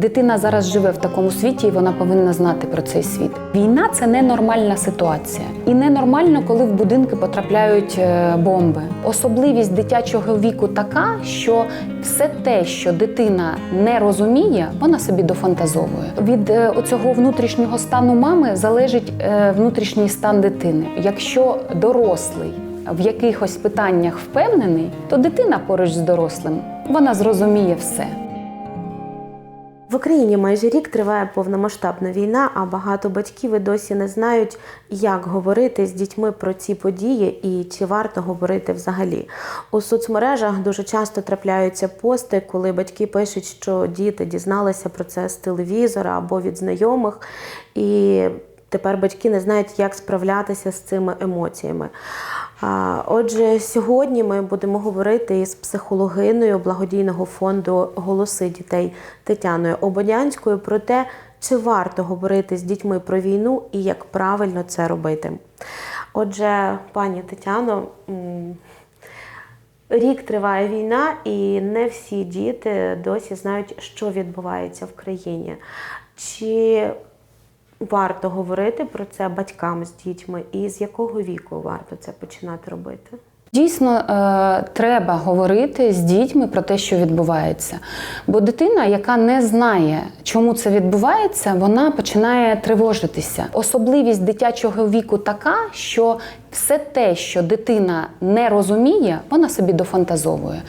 Дитина зараз живе в такому світі, і вона повинна знати про цей світ. Війна це ненормальна ситуація, і ненормально, коли в будинки потрапляють е, бомби. Особливість дитячого віку така, що все те, що дитина не розуміє, вона собі дофантазовує. Від е, оцього внутрішнього стану мами залежить е, внутрішній стан дитини. Якщо дорослий в якихось питаннях впевнений, то дитина поруч з дорослим вона зрозуміє все. В Україні майже рік триває повномасштабна війна, а багато батьків і досі не знають, як говорити з дітьми про ці події і чи варто говорити взагалі. У соцмережах дуже часто трапляються пости, коли батьки пишуть, що діти дізналися про це з телевізора або від знайомих, і тепер батьки не знають, як справлятися з цими емоціями. Отже, сьогодні ми будемо говорити із психологиною благодійного фонду Голоси дітей Тетяною Ободянською про те, чи варто говорити з дітьми про війну і як правильно це робити. Отже, пані Тетяно, рік триває війна, і не всі діти досі знають, що відбувається в країні. Чи варто говорити про це батькам з дітьми, і з якого віку варто це починати робити? Дійсно, е, треба говорити з дітьми про те, що відбувається. Бо дитина, яка не знає, чому це відбувається, вона починає тривожитися. Особливість дитячого віку така, що все те, що дитина не розуміє, вона собі дофантазовує.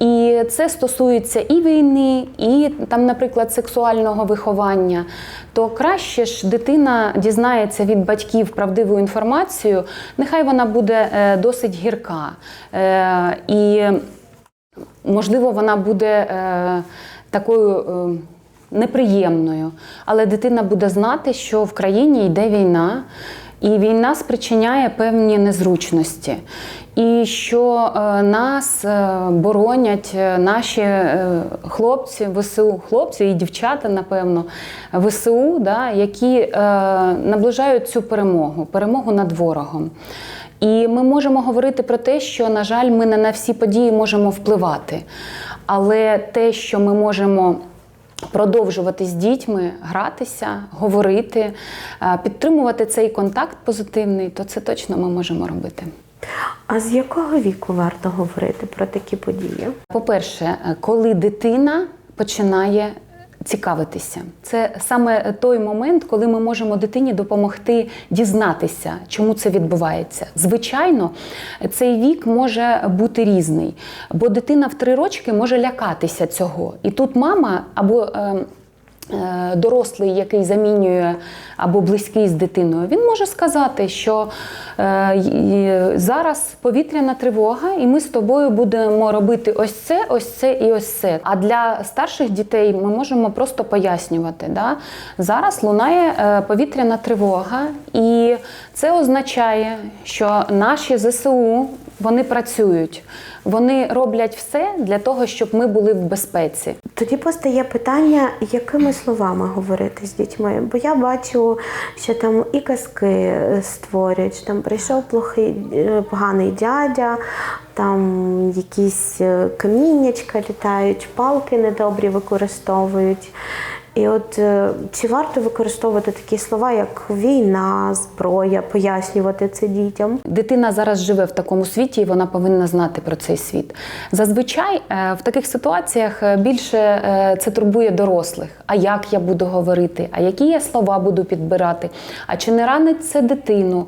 І це стосується і війни, і там, наприклад, сексуального виховання. То краще ж дитина дізнається від батьків правдиву інформацію, нехай вона буде е, досить гірка. Е, І можливо, вона буде е, такою. Неприємною, але дитина буде знати, що в країні йде війна, і війна спричиняє певні незручності. І що е, нас е, боронять е, наші хлопці, ВСУ, хлопці і дівчата, напевно, ВСУ, да, які наближають цю перемогу, перемогу над ворогом. І ми можемо говорити про те, що, на жаль, ми не на всі події можемо впливати. Але те, що ми можемо продовжувати з дітьми, гратися, говорити, е, підтримувати цей контакт позитивний, то це точно ми можемо робити. А з якого віку варто говорити про такі події? По-перше, е, коли дитина починає цікавитися, це саме той момент, коли ми можемо дитині допомогти дізнатися, чому це відбувається. Звичайно, цей вік може бути різний, бо дитина в три рочки може лякатися цього. І тут мама або е, е, Дорослий, який замінює або близький з дитиною, він може сказати, що е, зараз повітряна тривога, і ми з тобою будемо робити ось це, ось це і ось це. А для старших дітей ми можемо просто пояснювати. Да? Зараз лунає е, повітряна тривога, і це означає, що наші ЗСУ вони працюють, вони роблять все для того, щоб ми були в безпеці. Тоді постає питання, якими словами говорити з дітьми. Бо я бачу, що там і казки створюють, що там прийшов плохий, е, поганий дядя, там якісь е, каміннячка літають, палки недобрі використовують. І от е, чи варто використовувати такі слова, як війна, зброя, пояснювати це дітям? Дитина зараз живе в такому світі, і вона повинна знати про цей світ. Зазвичай е, в таких ситуаціях е, більше це турбує дорослих. А як я буду говорити? А які я слова буду підбирати? А чи не ранить це дитину?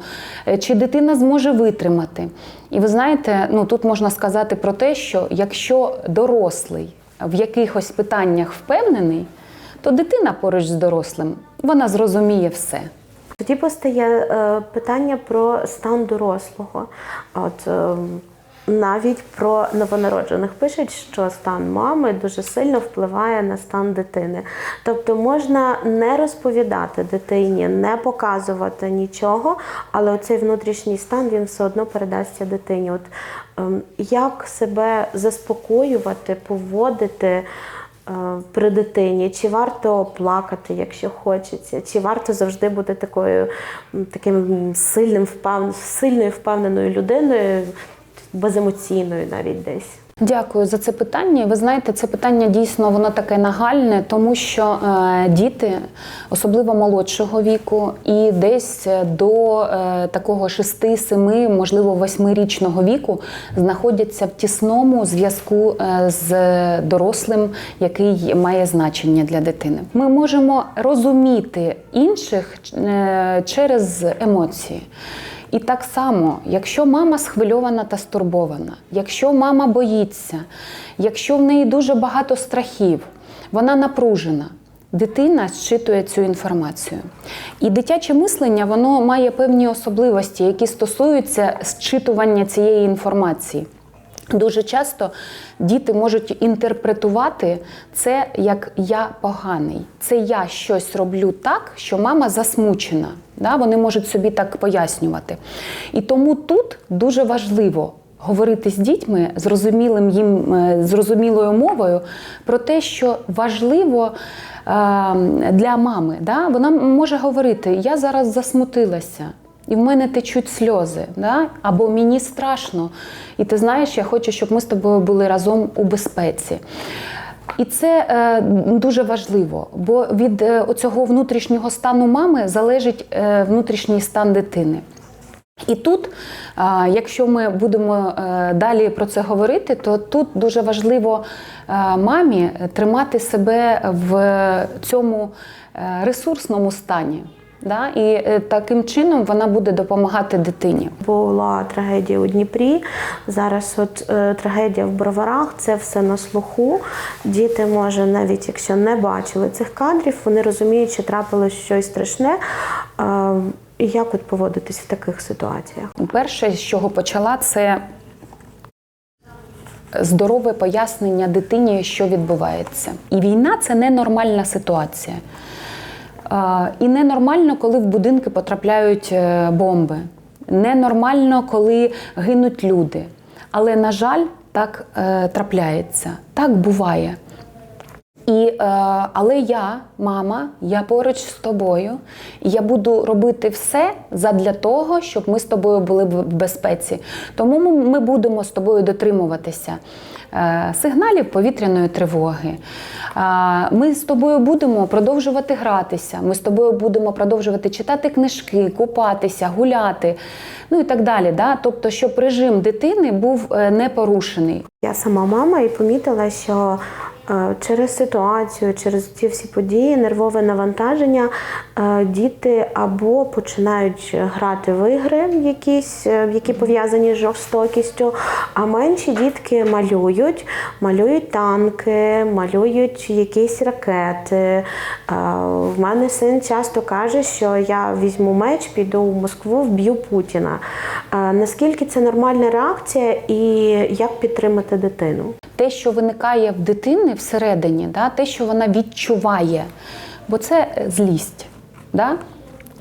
Чи дитина зможе витримати? І ви знаєте, ну тут можна сказати про те, що якщо дорослий в якихось питаннях впевнений, то дитина поруч з дорослим вона зрозуміє все. Тоді постає е, питання про стан дорослого. От е, навіть про новонароджених пишуть, що стан мами дуже сильно впливає на стан дитини. Тобто можна не розповідати дитині, не показувати нічого, але оцей внутрішній стан він все одно передасться дитині. От ем, як себе заспокоювати, поводити. Е, При дитині, чи варто плакати, якщо хочеться, чи варто завжди бути такою таким сильним впевненою, сильною впевненою людиною, беземоційною навіть десь. Дякую за це питання. Ви знаєте, це питання дійсно воно таке нагальне, тому що е, діти, особливо молодшого віку, і десь до е, такого 6-7, можливо, 8-річного віку знаходяться в тісному зв'язку е, з дорослим, який має значення для дитини. Ми можемо розуміти інших через емоції. І так само, якщо мама схвильована та стурбована, якщо мама боїться, якщо в неї дуже багато страхів, вона напружена. Дитина зчитує цю інформацію. І дитяче мислення воно має певні особливості, які стосуються зчитування цієї інформації. Дуже часто діти можуть інтерпретувати це як я поганий. Це я щось роблю так, що мама засмучена. Да? Вони можуть собі так пояснювати. І тому тут дуже важливо говорити з дітьми зрозумілим їм е, зрозумілою мовою про те, що важливо. е, Для мами, да? вона може говорити: я зараз засмутилася, і в мене течуть сльози, да? або мені страшно, і ти знаєш, я хочу, щоб ми з тобою були разом у безпеці. І це е, дуже важливо, бо від е, цього внутрішнього стану мами залежить е, внутрішній стан дитини. І тут, а, якщо ми будемо е, далі про це говорити, то тут дуже важливо е, мамі тримати себе в цьому е, ресурсному стані. Да? І е, таким чином вона буде допомагати дитині. Була трагедія у Дніпрі. Зараз от е, трагедія в броварах, це все на слуху. Діти, може, навіть якщо не бачили цих кадрів, вони розуміють, що трапилось щось страшне. Е, і як от поводитись в таких ситуаціях? Перше, з чого почала, це здорове пояснення дитині, що відбувається. І війна це ненормальна ситуація. І ненормально, коли в будинки потрапляють е, бомби. Ненормально, коли гинуть люди. Але, на жаль, так е, трапляється, так буває. І, е, але я, мама, я поруч з тобою, і я буду робити все задля того, щоб ми з тобою були в безпеці. Тому ми, будемо з тобою дотримуватися е, сигналів повітряної тривоги. Е, ми з тобою будемо продовжувати гратися. Ми з тобою будемо продовжувати читати книжки, купатися, гуляти, ну і так далі. Да? Тобто, щоб режим дитини був не порушений. Я сама мама і помітила, що через ситуацію, через ці всі події, нервове навантаження, е, діти або починають грати в ігри, якісь, е, які пов'язані з жорстокістю, а менші дітки малюють, малюють танки, малюють якісь ракети. Е, В мене син часто каже, що я візьму меч, піду в Москву, вб'ю Путіна. Е, Наскільки це нормальна реакція і як підтримати дитину? Те, що виникає в дитини всередині, да, те, що вона відчуває, бо це е, злість. Да?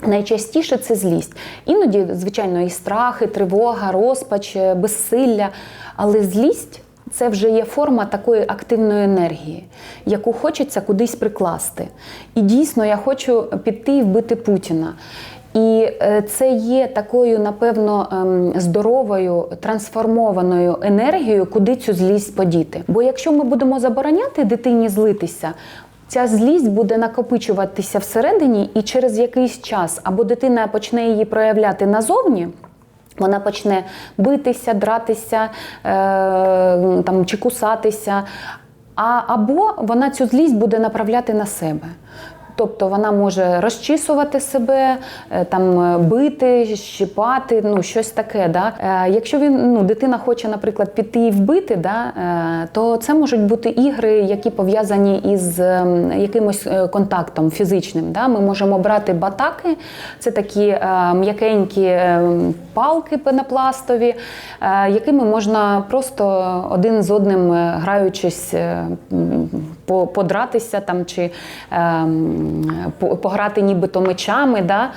Найчастіше це злість. Іноді, звичайно, і страх, і тривога, розпач, е, безсилля. Але злість це вже є форма такої активної енергії, яку хочеться кудись прикласти. І дійсно, я хочу піти і вбити Путіна. І е, це є такою, напевно, ем, здоровою трансформованою енергією, куди цю злість подіти. Бо якщо ми будемо забороняти дитині злитися, ця злість буде накопичуватися всередині, і через якийсь час або дитина почне її проявляти назовні. Вона почне битися, дратися е, там, чи кусатися, а, або вона цю злість буде направляти на себе. Тобто вона може розчісувати себе, е, там е, бити, щипати, ну щось таке. Да? Е, Якщо він ну, дитина хоче, наприклад, піти і вбити, да, то це можуть бути ігри, які пов'язані із ем, якимось контактом фізичним. Да? Ми можемо брати батаки, це такі м'якенькі палки пенопластові, якими можна просто один з одним граючись. Подратися там чи ем, пограти нібито мечами. Да?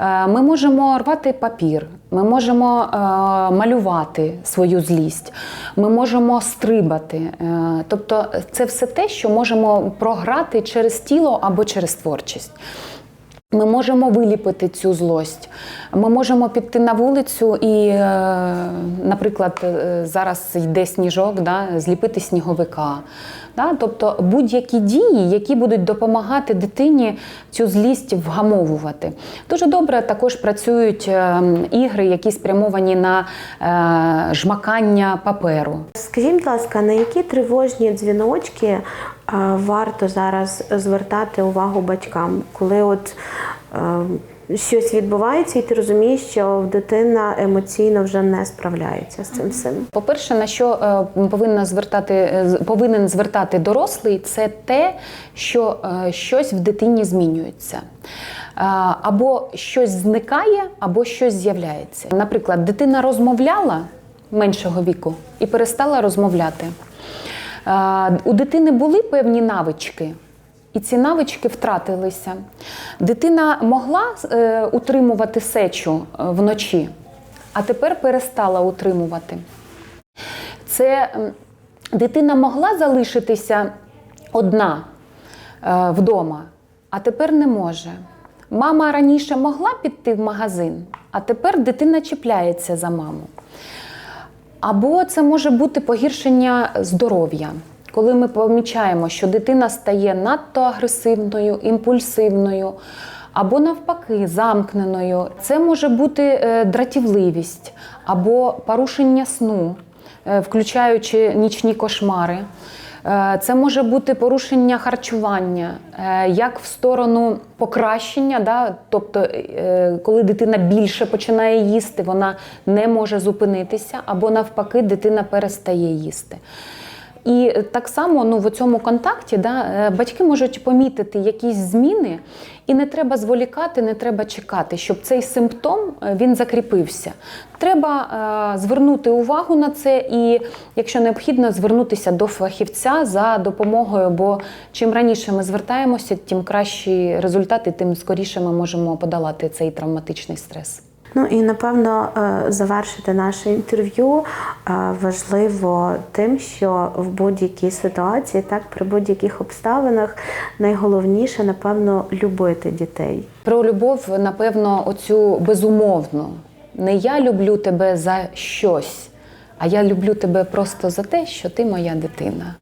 Е, Ми можемо рвати папір, ми можемо е, малювати свою злість, ми можемо стрибати. Е, Тобто це все те, що можемо програти через тіло або через творчість. Ми можемо виліпити цю злость. Ми можемо піти на вулицю і, е, наприклад, е, зараз йде сніжок, да, зліпити сніговика. Да? Тобто будь-які дії, які будуть допомагати дитині цю злість вгамовувати. Дуже добре також працюють е, ігри, які спрямовані на жмакання паперу. Скажіть, будь ласка, на які тривожні дзвіночки варто зараз звертати увагу батькам, коли от е, щось відбувається, і ти розумієш, що дитина емоційно вже не справляється з цим всім? По-перше, на що е, повинна звертати, е, повинен звертати дорослий, це те, що щось в дитині змінюється. Або щось зникає, або щось з'являється. Наприклад, дитина розмовляла меншого віку і перестала розмовляти. Е, У дитини були певні навички, і ці навички втратилися. Дитина могла е, утримувати сечу е, вночі, а тепер перестала утримувати. Це дитина могла залишитися одна вдома, а тепер не може. Мама раніше могла піти в магазин, а тепер дитина чіпляється за маму. Або це може бути погіршення здоров'я, коли ми помічаємо, що дитина стає надто агресивною, імпульсивною, або навпаки, замкненою. Це може бути е, дратівливість або порушення сну, е, включаючи нічні кошмари. Е, Це може бути порушення харчування, е, як в сторону покращення, да? тобто, е, коли дитина більше починає їсти, вона не може зупинитися, або навпаки, дитина перестає їсти. І так само ну, в цьому контакті да, е, батьки можуть помітити якісь зміни, і не треба зволікати, не треба чекати, щоб цей симптом е, він закріпився. Треба е, звернути увагу на це і, якщо необхідно, звернутися до фахівця за допомогою. Бо чим раніше ми звертаємося, тим кращі результати, тим скоріше ми можемо подолати цей травматичний стрес. Ну і напевно е, завершити наше інтерв'ю е, важливо тим, що в будь-якій ситуації, так при будь-яких обставинах, найголовніше, напевно, любити дітей. Про любов, напевно, оцю безумовну. Не я люблю тебе за щось, а я люблю тебе просто за те, що ти моя дитина.